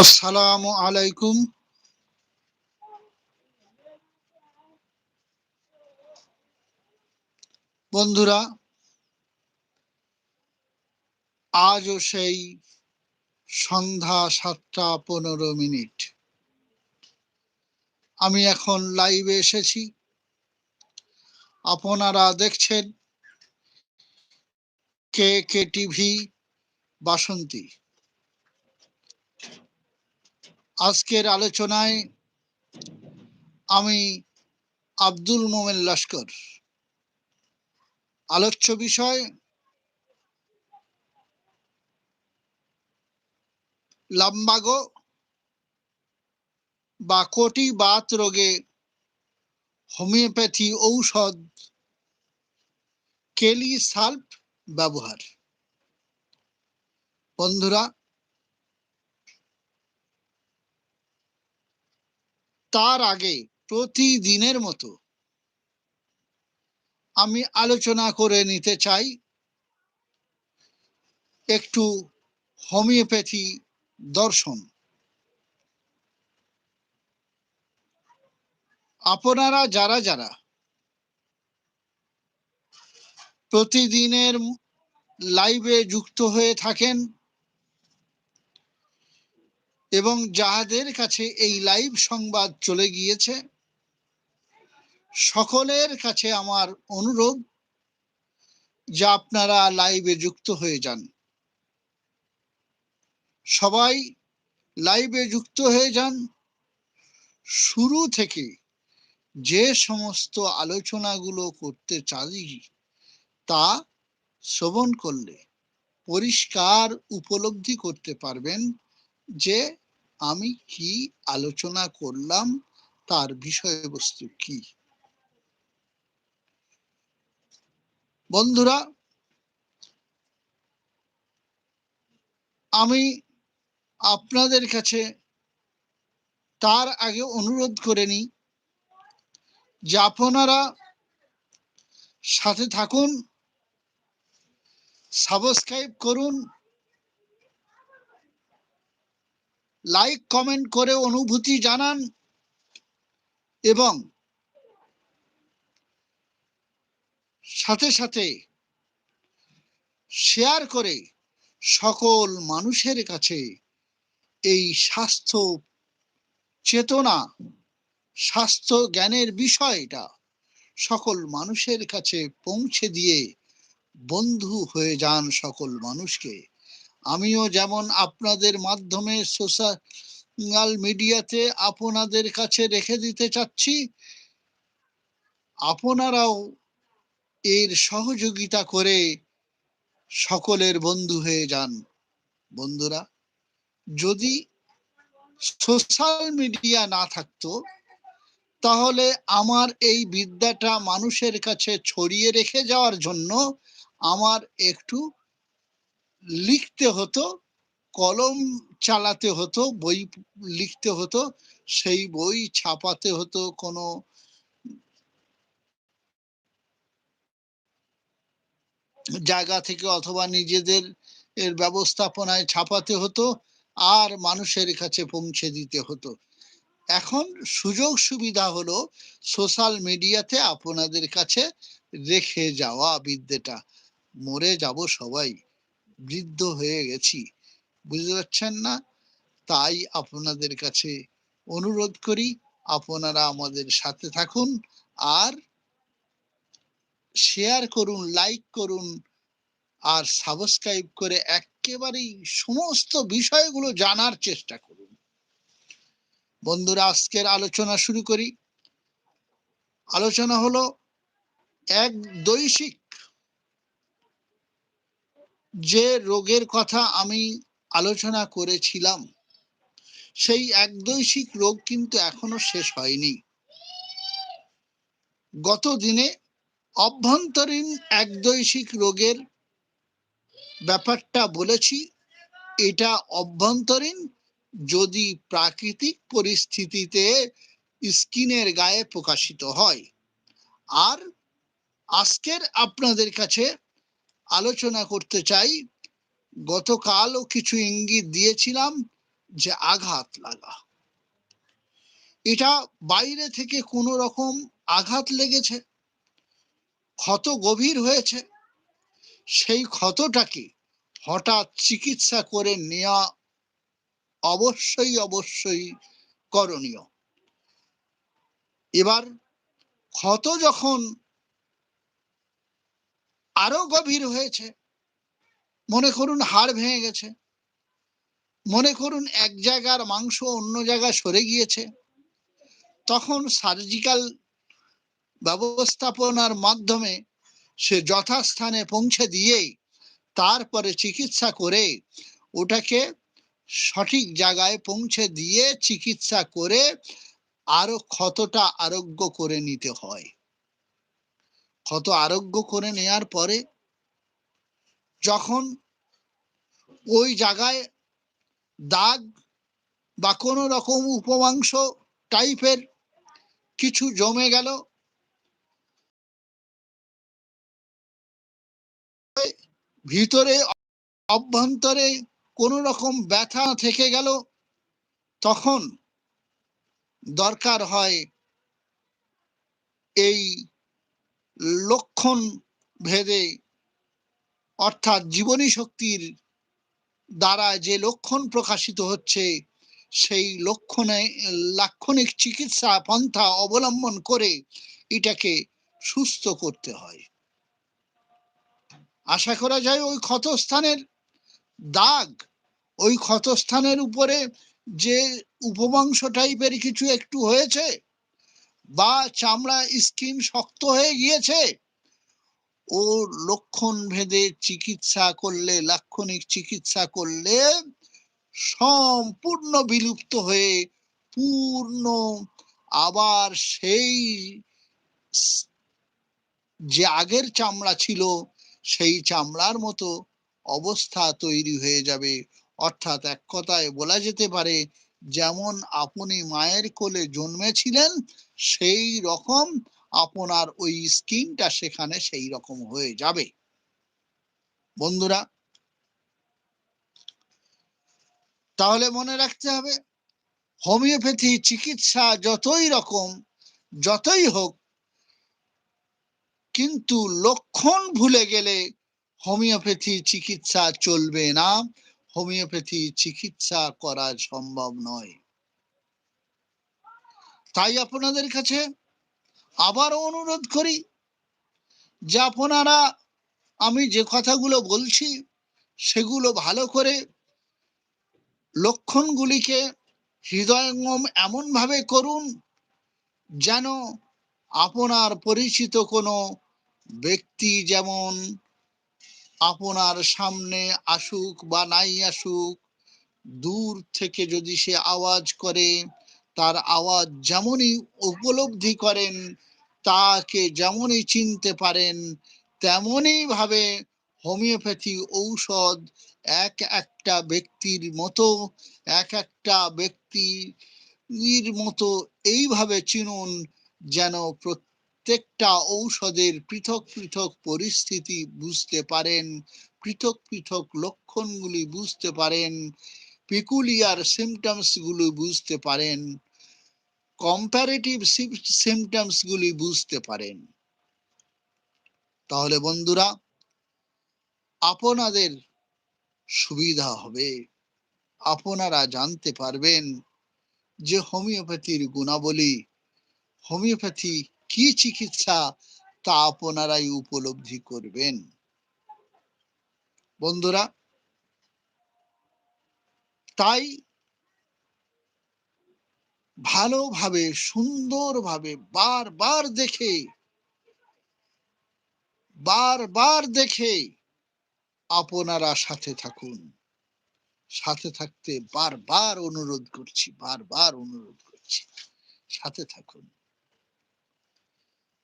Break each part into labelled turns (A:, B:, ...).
A: আসসালামু আলাইকুম। বন্ধুরা, আজও সেই সন্ধ্যা সাতটা পনেরো মিনিট। আমি এখন লাইভে এসেছি। আপনারা দেখছেন কে কে টিভি বাসন্তী? আজকের আলোচনায় আমি আব্দুল মোমেন লস্কর। আলোচ্য বিষয় লাম্বাগো বা কোটি বাত রোগে হোমিওপ্যাথি ঔষধ কেলি সাল্প ব্যবহার। বন্ধুরা, তার আগে প্রতিদিনের মতো আমি আলোচনা করে নিতে চাই। একটু হোমিওপ্যাথি দর্শন। আপনারা যারা যারা প্রতিদিনের লাইভে যুক্ত হয়ে থাকেন এবং যাহাদের কাছে এই লাইভ সংবাদ চলে গিয়েছে, সকলের কাছে আমার অনুরোধ যে আপনারা লাইভে যুক্ত হয়ে যান। সবাই লাইভে যুক্ত হয়ে যান। শুরু থেকে যে সমস্ত আলোচনাগুলো করতে চাই তা শ্রবণ করলে পরিষ্কার উপলব্ধি করতে পারবেন যে আমি কি আলোচনা করলাম, তার বিষয়বস্তু কি। বন্ধুরা, আমি আপনাদের কাছে তার আগে অনুরোধ করে নিই যে আপনারা সাথে থাকুন সাবস্ক্রাইব করুন, লাইক, কমেন্ট করে অনুভূতি জানান এবং সাথে সাথে শেয়ার করে সকল মানুষের কাছে এই স্বাস্থ্য চেতনা, স্বাস্থ্য জ্ঞানের বিষয়টা সকল মানুষের কাছে পৌঁছে দিয়ে বন্ধু হয়ে যান সকল মানুষকে। আমিও যেমন আপনাদের মাধ্যমে সোশ্যাল মিডিয়াতে আপনাদের কাছে রেখে দিতে চাচ্ছি, আপনারাও এর সহযোগিতা করে সকলের বন্ধু হয়ে যান। বন্ধুরা, যদি সোশ্যাল মিডিয়া না থাকতো, তাহলে আমার এই বিদ্যাটা মানুষের কাছে ছড়িয়ে রেখে যাওয়ার জন্য আমার একটু লিখতে হতো, কলম চালাতে হতো, বই লিখতে হতো, সেই বই ছাপাতে হতো কোনো জায়গা থেকে অথবা নিজেদের এর ব্যবস্থাপনায় ছাপাতে হতো আর মানুষের কাছে পৌঁছে দিতে হতো। এখন সুযোগ সুবিধা হলো, সোশ্যাল মিডিয়াতে আপনাদের কাছে রেখে যাওয়া বিদ্যেটা। মরে যাব সবাই, বৃদ্ধ হয়ে গেছি। বুঝতে পারছেন না? তাই আপনাদের কাছে অনুরোধ করি, আপনারা আমাদের সাথে থাকুন আর শেয়ার করুন লাইক করুন আর সাবস্ক্রাইব করে একেবারেই সমস্ত বিষয়গুলো জানার চেষ্টা করুন। বন্ধুরা, আজকের আলোচনা শুরু করি। আলোচনা হলো এক দৈশিক যে রোগের কথা আমি আলোচনা করেছিলাম, সেই একদৈশিক রোগ কিন্তু এখনও শেষ হয়নি। গত দিনে অভ্যন্তরীণ একদৈশিক রোগের ব্যাপারটা বলেছি, এটা অভ্যন্তরীণ যদি প্রাকৃতিক পরিস্থিতিতে স্কিনের গায়ে প্রকাশিত হয়। আর আজকের আপনাদের কাছে আলোচনা করতে চাই। গতকালও কিছু ইঙ্গিত দিয়েছিলাম যে আঘাত লাগা। এটা বাইরে থেকে কোনো রকম আঘাত লেগেছে? ক্ষত গভীর হয়েছে? সেই ক্ষতটাকে হঠাৎ চিকিৎসা করে নেওয়া অবশ্যই অবশ্যই করণীয়। এবার ক্ষত যখন আরও গভীর হয়েছে। মনে করুন হাড় ভেঙে গেছে। মনে করুন এক জায়গার মাংস অন্য জায়গায় সরে গিয়েছে। তখন সার্জিক্যাল ব্যবস্থাপনার মাধ্যমে সে যথাস্থানে পৌঁছে দিয়েই তারপরে চিকিৎসা করে ওটাকে সঠিক জায়গায় পৌঁছে দিয়ে চিকিৎসা করে আরও ক্ষতটা আরোগ্য করে নিতে হয়। ক্ষত আরোগ্য করে নেয়ার পরে যখন ওই জায়গায় দাগ বা কোনো রকম উপমাংস টাইপের কিছু জমে গেল, ভিতরে অভ্যন্তরে কোন রকম ব্যথা থেকে গেল, তখন দরকার হয় এই লক্ষণ ভেদে অর্থাৎ জীবনী শক্তির দ্বারা যে লক্ষণ প্রকাশিত হচ্ছে, সেই লক্ষণে, লাক্ষণিক চিকিৎসা পন্থা অবলম্বন করে এটাকে সুস্থ করতে হয়। আশা করা যায় ওই ক্ষতস্থানের দাগ, ওই ক্ষতস্থানের উপরে যে উপমাংস টাইপের কিছু একটু হয়েছে বা চামড়া স্কিন শক্ত হয়ে গিয়েছে? ও লক্ষণ ভেদে চিকিৎসা করলে, লাক্ষণিক চিকিৎসা করলে সম্পূর্ণ বিলুপ্ত হয়ে পূর্ণ আবার সেই যে আগের চামড়া ছিল, সেই চামড়ার মতো অবস্থা তৈরি হয়ে যাবে। অর্থাৎ এক কথায় বলা যেতে পারে যেমন আপনি মায়ের কোলে জন্মেছিলেন, সেই রকম আপনার ওই স্কিনটা সেখানে সেই রকম হয়ে যাবে। বন্ধুরা, তাহলে মনে রাখতে হবে, হোমিওপ্যাথি চিকিৎসা যতই রকম, যতই হোক, কিন্তু লক্ষণ ভুলে গেলে হোমিওপ্যাথি চিকিৎসা চলবে না। হোমিওপ্যাথি চিকিৎসা করা সম্ভব নয়। তাই আপনাদের কাছে আবারও অনুরোধ করি যে আপনারা, আমি যে কথাগুলো বলছি, সেগুলো ভালো করে লক্ষণগুলিকে হৃদয়ঙ্গম এমনভাবে করুন যেন আপনার পরিচিত কোনো ব্যক্তি যেমন আপনার সামনে আসুক বা নাই আসুক, দূর থেকে যদি সে আওয়াজ করে, তার আওয়াজ যেমনই উপলব্ধি করেন, তাকে যেমনই চিনতে পারেন তেমনই ভাবে হোমিওপ্যাথি ঔষধ এক একটা ব্যক্তির মতো, এক একটা ব্যক্তির মতো এইভাবে চিনুন যেন প্রত্যেকটা ঔষধের পৃথক পৃথক পরিস্থিতি বুঝতে পারেন, পৃথক পৃথক লক্ষণগুলি বুঝতে পারেন পিকুলিয়ার সিমটমসগুলো বুঝতে পারেন কম্পারেটিভ সিমটমস গুলি বুঝতে পারেন। তাহলে বন্ধুরা, আপনাদের সুবিধা হবে। আপনারা জানতে পারবেন যে হোমিওপ্যাথির গুণাবলী, হোমিওপ্যাথি কি চিকিৎসা তা আপনারাই উপলব্ধি করবেন। বন্ধুরা, তাই ভালোভাবে, সুন্দরভাবে, বারবার দেখে বারবার দেখে আপনারা সাথে থাকুন। সাথে থাকতে বারবার অনুরোধ করছি, বারবার অনুরোধ করছি। সাথে থাকুন।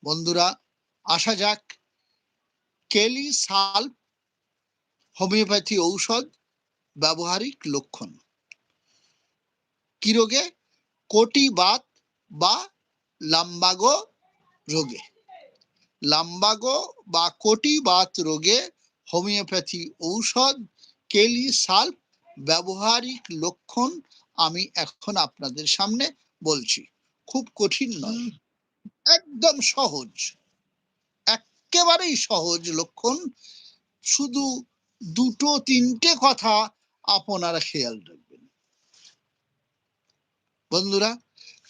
A: বন্ধুরা, আসা যাক। কেলি সাল হোমিওপ্যাথি ঔষধ ব্যবহারিক লক্ষণ। কি রোগে? কোটি বাত বা লাম্বাগো রোগে। লাম্বাগো বা কোটি বাত রোগে হোমিওপ্যাথি ঔষধ কেলি সাল্প ব্যবহারিক লক্ষণ আমি এখন আপনাদের সামনে বলছি। খুব কঠিন নয়। একদম সহজ। একেবারেই সহজ, লক্ষণ। শুধু দুটো, তিনটে কথা আপনারা খেয়াল রাখবেন। বন্ধুরা,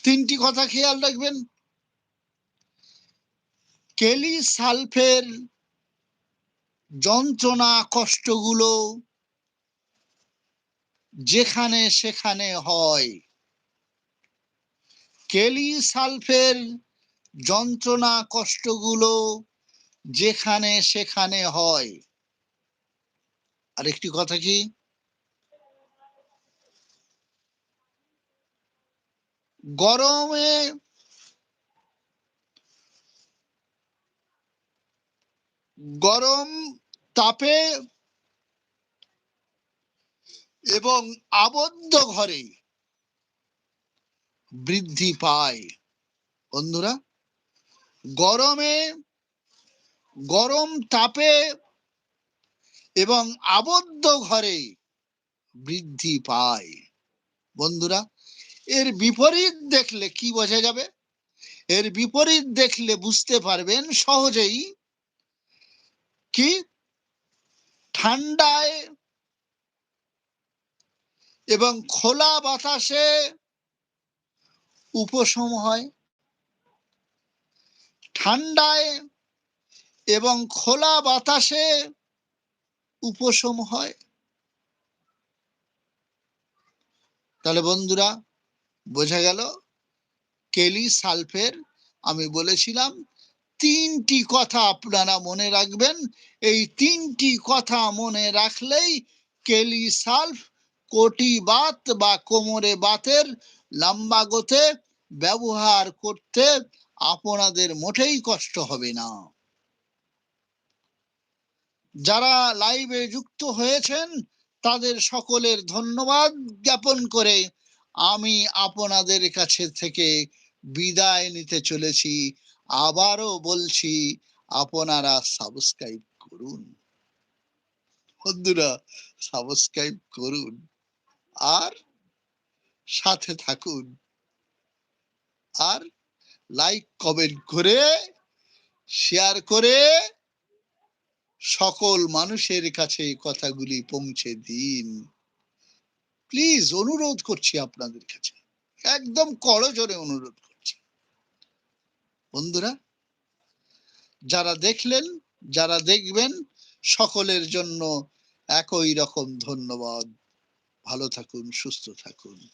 A: তিনটি কথা খেয়াল রাখবেন। কেলি সালফের যন্ত্রণা, কষ্টগুলো যেখানে সেখানে হয়। কেলি সালফের যন্ত্রণা কষ্টগুলো যেখানে সেখানে হয়। আরেকটি কথা কি? গরমে গরম তাপে এবং আবদ্ধ ঘরে বৃদ্ধি পায়। বন্ধুরা গরমে, গরম তাপে এবং আবদ্ধ ঘরে বৃদ্ধি পায়। বন্ধুরা, এর বিপরীত দেখলে কি বোঝা যাবে? এর বিপরীত দেখলে বুঝতে পারবেন সহজেই কি? ঠান্ডায় এবং খোলা বাতাসে উপশম হয়। ঠান্ডায় এবং খোলা বাতাসে উপশম হয়। তাহলে বন্ধুরা, বোঝা গেল? কেলি সালফের আমি বলেছিলাম, তিনটি কথা আপনারা মনে রাখবেন। এই তিনটি কথা মনে রাখলেই কেলি সালফ কোটি বাত বা কোমরে বাতের লম্বা গোতে ব্যবহার করতে আপনাদের মোটেই কষ্ট হবে না। যারা লাইভে যুক্ত হয়েছেন, তাদের সকলের ধন্যবাদ জ্ঞাপন করে আমি আপনাদের কাছে থেকে বিদায় নিতে চলেছি। আবারও বলছি, আপনারা সাবস্ক্রাইব করুন। বন্ধুরা সাবস্ক্রাইব করুন আর সাথে থাকুন। আর লাইক কমেন্ট করে শেয়ার করে সকল মানুষের কাছে এই কথাগুলি পৌঁছে দিন। প্লিজ অনুরোধ করছি আপনাদের কাছে। একদম করজোরে অনুরোধ করছি। বন্ধুরা, যারা দেখলেন, যারা দেখবেন, সকলের জন্য একই রকম ধন্যবাদ। ভালো থাকুন, সুস্থ থাকুন।